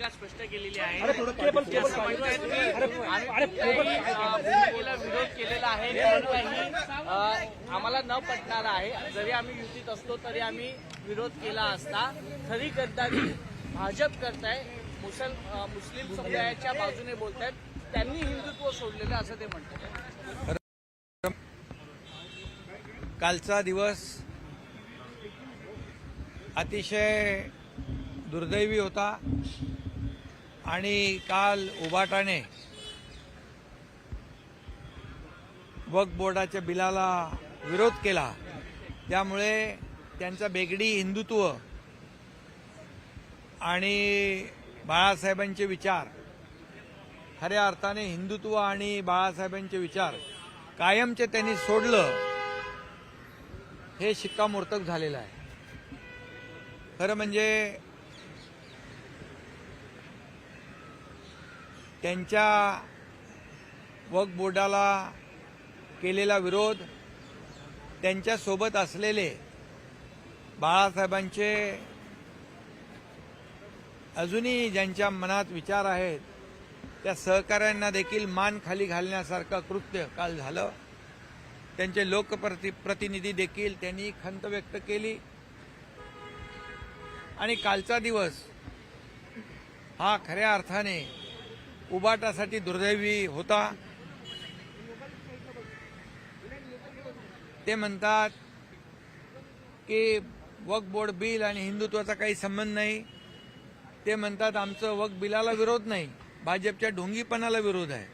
भूमिका स्पष्ट केलेली आहे. भूमिकेला विरोध केलेला आहे आम्हाला न पटणार आहे. जरी आम्ही युतीत असलो तरी आम्ही विरोध केला असता खरी गद्दारी भाजप करताय मुसल मुस्लिम समुदायाच्या बाजूने बोलतायत त्यांनी हिंदुत्व सोडलेलं असं ते म्हणतात. कालचा दिवस अतिशय दुर्दैवी होता. आणि काल उबाटाने वक्फ बोर्डाच्या बिलाला विरोध केला. त्यामुळे त्यांचा बेगडी हिंदुत्व आणि बाळासाहेबांचे विचार खऱ्या अर्थाने हिंदुत्व आणि बाळासाहेबांचे विचार कायमचे त्यांनी सोडलं हे शिक्कामोर्तब झालेलं आहे. खरं म्हणजे त्यांच्या वक्फ बोर्डाला केलेला विरोध त्यांच्यासोबत असलेले बाळासाहेबांचे अजूनही ज्यांच्या मनात विचार आहेत त्या सहकाऱ्यांना देखील मान खाली घालण्यासारखं कृत्य काल झालं. त्यांचे लोकप्रति प्रतिनिधी देखील त्यांनी खंत व्यक्त केली. आणि कालचा दिवस हा खऱ्या अर्थाने उबाटासाठी दुर्दैवी होता. ते म्हणतात की वक्फ बोर्ड बिल आणि हिंदुत्वाचा काही संबंध नाही. ते म्हणतात आमचं वक्फ बिलाला विरोध नाही. भाजपच्या ढोंगीपणाला विरोध आहे.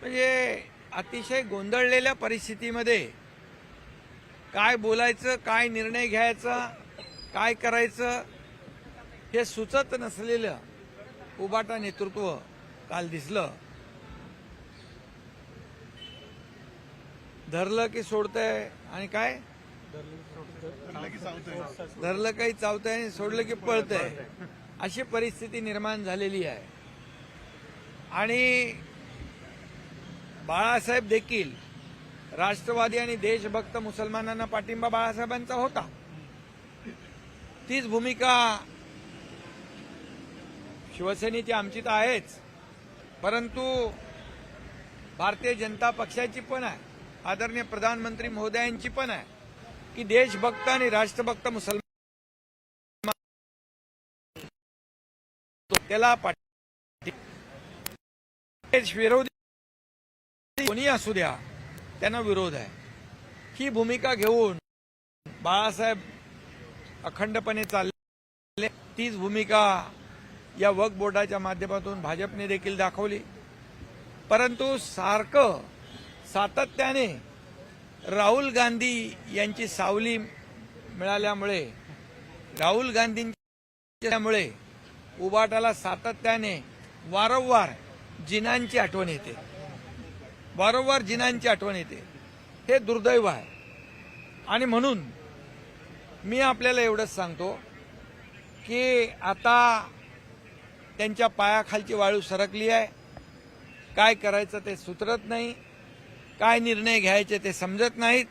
म्हणजे अतिशय गोंधळलेल्या परिस्थितीमध्ये काय बोलायचं काय निर्णय घ्यायचा काय करायचं हे सुचत नसलेलं उबाटा नेतृत्व काल दिसलं. धरलं की सोडतंय आणि काय? धरलं काही चावतंय आणि सोडलं की पळतंय. अशी परिस्थिती निर्माण झालेली आहे. आणि बाळासाहेब देखील राष्ट्रवादी आणि देशभक्त मुसलमानांना पाठिंबा बाळासाहेबांचा होता. तीच भूमिका शिवसेनेची आमची तर आहेच. परंतु भारतीय जनता पक्षाची पण आहे. आदरणीय प्रधानमंत्री महोदयांची पण आहे. की देशभक्त आणि राष्ट्रभक्त मुसलमान त्याला देश विरोधी कोणी असू द्या त्यांना विरोध आहे. ही भूमिका घेऊन बाळासाहेब अखंडपणे चालले. तीच भूमिका या वक्फ बोर्डाच्या माध्यमातून भाजपने देखील दाखवली. परंतु सारखं सातत्याने राहुल गांधी यांची सावली मिळाल्यामुळे राहुल गांधींच्यामुळे उबाटाला सातत्याने वारंवार जिनांची आठवण येते. वारंवार जिनांची आठवण येते. हे दुर्दैव आहे. आणि म्हणून मी आपल्याला एवढंच सांगतो की आता त्यांच्या पायाखालची वाळू सरकली आहे. काय करायचं ते सुचरत नाही. काय निर्णय घ्यायचे ते समजत नाहीत.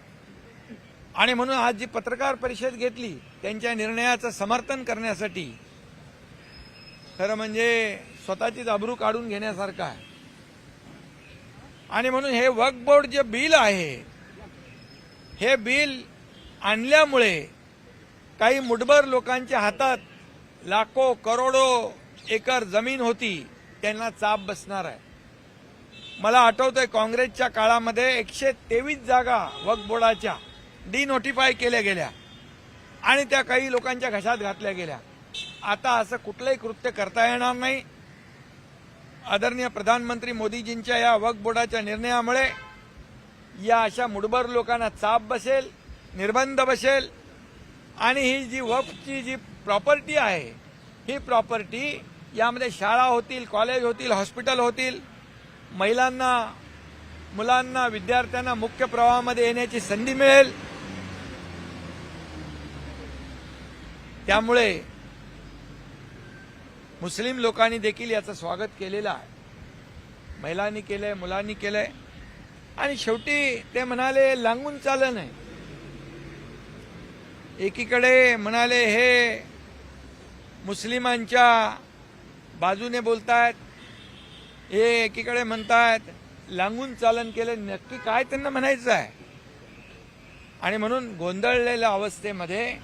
आणि म्हणून आज जी पत्रकार परिषद घेतली त्यांच्या निर्णयाचं समर्थन करण्यासाठी खरं म्हणजे स्वतःचीच अब्रू काढून घेण्यासारखं आहे. आणि म्हणून हे वक्फ बोर्ड जे बिल आहे हे बिल आणल्यामुळे काही मुठभर लोकांच्या हातात लाखो करोडो एकर जमीन होती त्यांना चाप बसणार आहे. मला आठवतंय काँग्रेसच्या काळामध्ये एकशे तेवीस जागा वक्फ बोर्डाच्या डिनोटिफाय केल्या गेल्या आणि त्या काही लोकांच्या घशात घातल्या गेल्या. आता असं कुठलंही कृत्य करता येणार नाही. आदरणीय प्रधानमंत्री मोदीजींच्या या वक्फ बोर्डाच्या निर्णयामुळे या अशा मुडबर लोकांना चाप बसेल निर्बंध बसेल आणि ही जी वक्फची जी प्रॉपर्टी आहे ही प्रॉपर्टी यामध्ये शाळा होतील कॉलेज होतील हॉस्पिटल होतील. महिलांना मुलांना विद्यार्थ्यांना मुख्य प्रवाहामध्ये येण्याची संधी मिळेल. त्यामुळे मुस्लिम लोकांनी देखील याचं स्वागत केलेलं आहे. महिलांनी केलंय मुलांनी केलंय. आणि शेवटी ते म्हणाले लांगून चाललं नाही एकीकडे म्हणाले हे मुस्लिमांच्या बाजूने बोलतायत हे एकीकडे म्हणतायत लांगून चालन केलं नक्की काय त्यांना म्हणायचं आहे आणि म्हणून गोंधळलेल्या अवस्थेमध्ये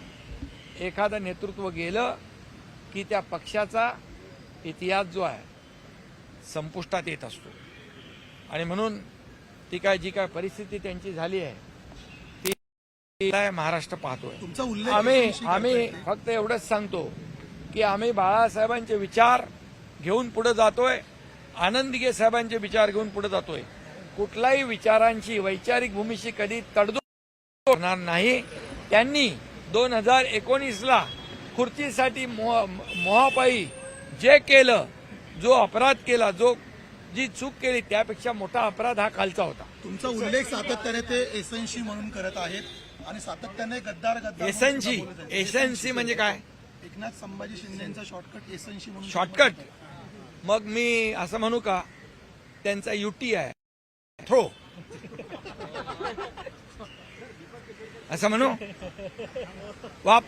एखादं नेतृत्व गेलं की त्या पक्षाचा इतिहास जो आहे संपुष्टात येत असतो आणि म्हणून ती काय जी काय परिस्थिती त्यांची झाली आहे ती काय महाराष्ट्र पाहतोय आम्ही आम्ही फक्त एवढंच सांगतो की आम्ही बाळासाहेबांचे विचार घेऊन पुढे जातोय आनंदीगे साहेबांचे विचार घेऊन पुढे जातोय. कुठल्याही विचारांची वैचारिक भूमीशी कधी तडजोड होणार नाही. त्यांनी दोन हजार एकोणीसला खुर्चीसाठी मोह- मोहापायी जे केलं जो अपराध केला जो जी चूक केली त्यापेक्षा मोठा अपराध हा कालचा होता. तुमचा उल्लेख सातत्याने ते एसएनसी म्हणून करत आहेत आणि सातत्याने गद्दार गद्दार एसएनसी. एसएनसी म्हणजे काय? एकनाथ संभाजी शिंदेचा शॉर्टकट एसएनसी म्हणून शॉर्टकट मग मी असं म्हणू का त्यांचा युटी आहे. थ्रो असं म्हणू? वापर